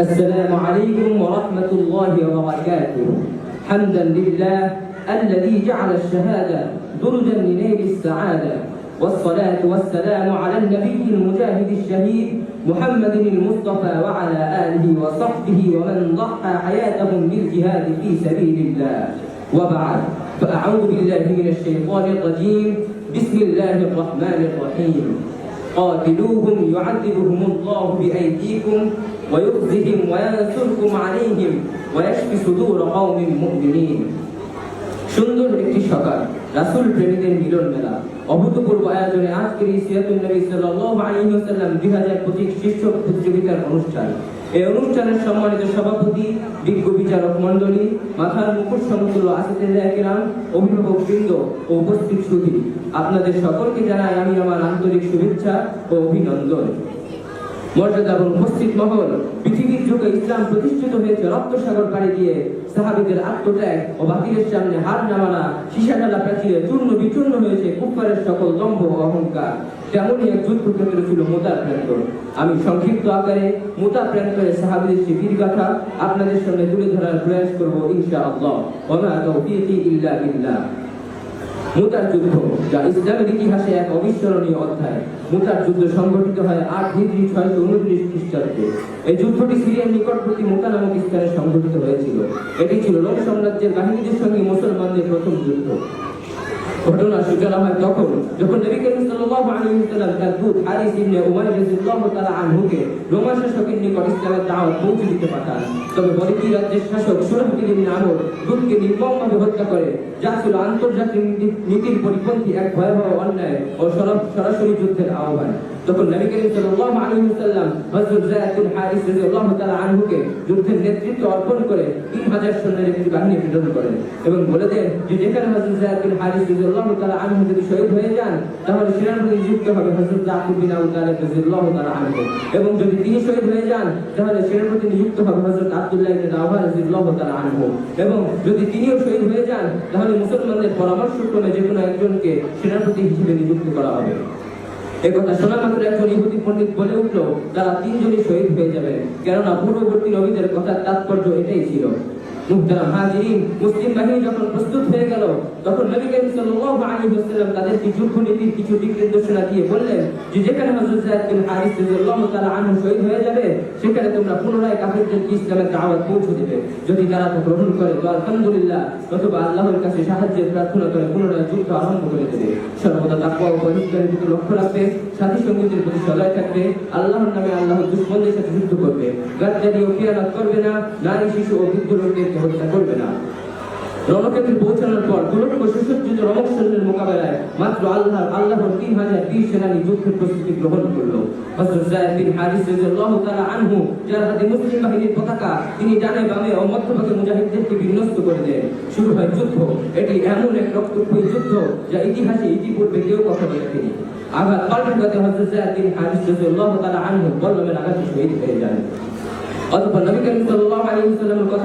السلام عليكم ورحمة الله وبركاته. حمدا لله الذي جعل الشهادة درجا لنيل السعادة. والصلاة والسلام على النبي المجاهد الشهيد محمد المصطفى وعلى آله وصحبه ومن ضحى حياتهم بالجهاد في سبيل الله. وبعد فأعوذ بالله من الشيطان الرجيم. بسم الله الرحمن الرحيم. قاتلوهم يعذبهم الله بأيديكم ويخزهم وينصركم عليهم ويشفي صدور قوم مؤمنين. সুন্দর একটি সকাল, রাসূল প্রেমীদের মিলন মেলা, অভূতপূর্ব আয়োজনে আজকের এই সিরাতুল নবী সাল্লাল্লাহু আলাইহি ওয়াসাল্লাম 2025 শীর্ষ প্রতিযোগিতার অনুষ্ঠান। এই অনুষ্ঠানের সম্মানিত সভাপতি, বিজ্ঞ বিচারক মণ্ডলী, মাথার মুকুট সমতুল্য আসিফুল্লাহ কেরাম অভিভাবক বৃন্দ ও উপস্থিত সুধী। আপনাদের সকলকে জানাই আমি আমার আন্তরিক শুভেচ্ছা ও অভিনন্দন। মর্যাদা এবং উপস্থিত মহল, পৃথিবীর যুগে ইসলাম প্রতিষ্ঠিত হয়েছে পাড়ি দিয়ে সাহাবিদের আত্মত্যাগ ও সামনে হার নামানা প্রাচীরে চূর্ণ বিচূর্ণ হয়েছে কুফারের সকল দম্ভ অহংকার। তেমনই এক যুদ্ধ ক্ষেত্র ছিল প্রান্তর আমি সংক্ষিপ্ত আকারে মোতা প্রান্তরে সাহাবিদের সে বীরগাথা আপনাদের সামনে তুলে ধরার প্রয়াস করব ইনশা আল্লাহ তৌফিকি ইল্লা মুতার যুদ্ধ, যা ইসলামের ইতিহাসে এক অবিস্মরণীয় অধ্যায়। মুতার যুদ্ধ সংঘটিত হয় আট হিজড়ি ছয়শো উনত্রিশ খ্রিস্টাব্দে। এই যুদ্ধটি সিরিয়ার নিকটবর্তী মুতা নামক স্থানে সংঘটিত হয়েছিল। এটি ছিল রোম সাম্রাজ্যের বাহিনীদের সঙ্গে মুসলমানদের প্রথম যুদ্ধ। ঘটনা সূচনা হয় তখন, যখন নবী করিম সাল্লাল্লাহু আলাইহি ওয়াসাল্লাম তার দূত হারিস ইবনে উমাইর রাদিয়াল্লাহু তাআলা আনহুকে রোমান শাসকের নিকট ইসলামের দাওয়াত পৌঁছে দিতে পাঠান। তবে বলিকি রাজ্যের শাসক সুরাহবিল ইবনে আমর দূতকে নির্মমভাবে হত্যা করে, যা ছিল আন্তর্জাতিক নীতির পরিপন্থী এক ভয়াবহ অন্যায় ও সরাসরি যুদ্ধের আহ্বান। তখন নবী করিম সাল্লাল্লাহু আলাইহি ওয়াসাল্লাম হযরত যায়েদ বিন হারিস রাদিয়াল্লাহু তাআলা আনহুকে যুদ্ধের নেতৃত্ব অর্পণ করে 3000 সৈন্যের একটি বাহিনী প্রেরণ করেন এবং বলে দেন যে যেখানে হযরত যায়েদ বিন হারিস শহীদ হয়ে মুসলমানদের একজনকে সেনাপতি হিসেবে নিযুক্ত করা হবে। একথা শোনা মাত্র একজন ইহুদি পণ্ডিত বলে উঠল, তারা তিনজনই শহীদ হয়ে যাবেন। কেননা পূর্ববর্তী নবীদের কথার তাৎপর্য এটাই ছিল। দেবে। যদি তারা গ্রহণ করে আল্লাহর কাছে সাহায্যের প্রার্থনা করে পুনরায় যুদ্ধ আরম্ভ করে দেবে। সর্বদা লক্ষ্য রাখবে, সাথী প্রতি থাকবে, আল্লাহর নামে আল্লাহর সাথে যুদ্ধ করবে। করবে না, নারী, শিশু ও বৃদ্ধ হত্যা করবে না। পৌঁছানোর পর সৈন্যের মোকাবেলায় মাত্র আল্লাহ আল্লাহর তিন হাজার যুদ্ধের প্রস্তুতি গ্রহণ করল। এমন যুদ্ধ, যা ইতিহাসে কেউ কথা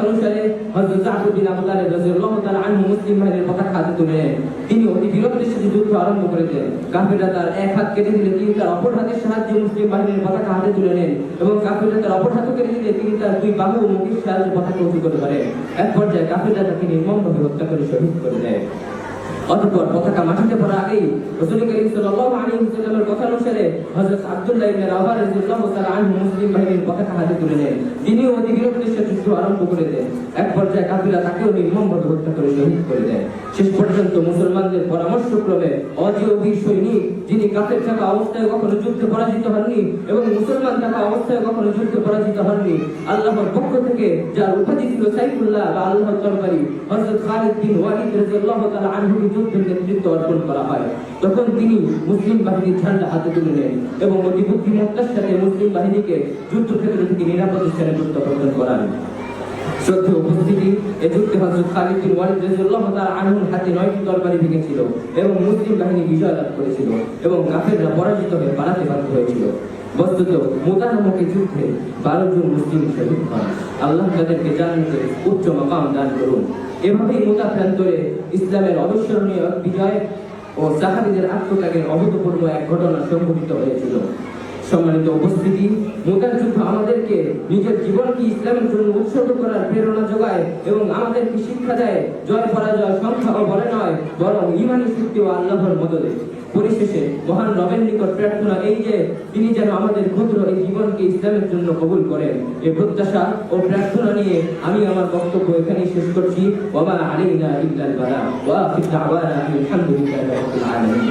অনুসারে হযরত জাফর বিন আবদুল্লাহ রাদিয়াল্লাহু তাআলা আনহু মুসলিম বাহিনীর পতাকা হাতে তুলে তিনি অতি বীরত্বের সাথে যুদ্ধ আরম্ভ করে দেন কাফেররা তার এক হাত কেটে দিলে তিনি তার অপর হাতের সাহায্যে মুসলিম বাহিনীর পতাকা হাতে তুলে নেন এবং কাফেররা তার অপর হাতও কেটে দিলে তিনি তার দুই বাহু ও মুখের সাহায্যে পতাকা উঁচু করতে পারেন এক পর্যায়ে কাফেররা তাকে নির্মমভাবে হত্যা করে শহীদ করে দেয়। অতঃপর পতাকা মাটিতে পড়া আগেই রাসূল করিম সাল্লাল্লাহু আলাইহি ওয়াসাল্লামের কথা অনুসারে হযরত আব্দুল্লাহ ইবনে রাওয়াহ রাদিয়াল্লাহু তাআলা আনহু মুসলিম বাহিনীর পতাকা হাতে তুলে নেন তিনিও অতি বীরত্বের যুদ্ধ আরম্ভ করে দেন। এক পর্যায়ে কাফিরা তাকেও নির্মমভাবে হত্যা করে শহীদ করে দেয়। শেষ পর্যন্ত মুসলমানদের পরামর্শক্রমে অজেয় বীর সৈনিক, যিনি কাফের থাকা অবস্থায় কখনো যুদ্ধে পরাজিত হননি এবং মুসলমান থাকা অবস্থায় কখনো যুদ্ধে পরাজিত হননি, আল্লাহর পক্ষ থেকে যার উপাধি ছিল সাইফুল্লাহ বা আল্লাহর তরবারি, হযরত খালিদ বিন ওয়ালিদ রাদিয়াল্লাহু তাআলা আনহুকে যুদ্ধের নেতৃত্ব অর্পণ করা হয়। তখন তিনি মুসলিম বাহিনীর ঝান্ডা হাতে তুলে নেন এবং অতি বুদ্ধিমত্তার সাথে মুসলিম বাহিনীকে যুদ্ধক্ষেত্র থেকে নিরাপদ স্থানে প্রত্যাবর্তন করান। এবং মুসলিম বাহিনী বিজয় লাভ করেছিল এবং কাফেররা পরাজিত হয়ে পালাতে বাধ্য হয়েছিল। বস্তুত মুতা নামক যুদ্ধে বারো জন মুসলিম শহীদ হন। আল্লাহ তাদেরকে জান্নাতে উচ্চ মাকাম দান করুন। এভাবেই মুতা প্রান্তরে ইসলামের অবিস্মরণীয় বিজয় ও সাহাবিদের আত্মত্যাগের অভূতপূর্ব এক ঘটনা সংঘটিত হয়েছিল। সম্মানিত উপস্থিতি মোতার যুদ্ধ আমাদেরকে নিজের জীবনকে ইসলামের জন্য উৎসর্গ করার প্রেরণা যোগায় এবং আমাদেরকে শিক্ষা দেয়, জয় পরাজয় সংখ্যা ও বলে নয়, বরং ইমানি শক্তি ও আল্লাহর মদদে। পরিশেষে মহান রবের নিকট প্রার্থনা এই যে, তিনি যেন আমাদের ক্ষুদ্র এই জীবনকে ইসলামের জন্য কবুল করেন। এই প্রত্যাশা ও প্রার্থনা নিয়ে আমি আমার বক্তব্য এখানেই শেষ করছি। ওমা আলাইনা ইল্লাল বালা। ওয়া আখির দাওয়ানা আলহামদুলিল্লাহি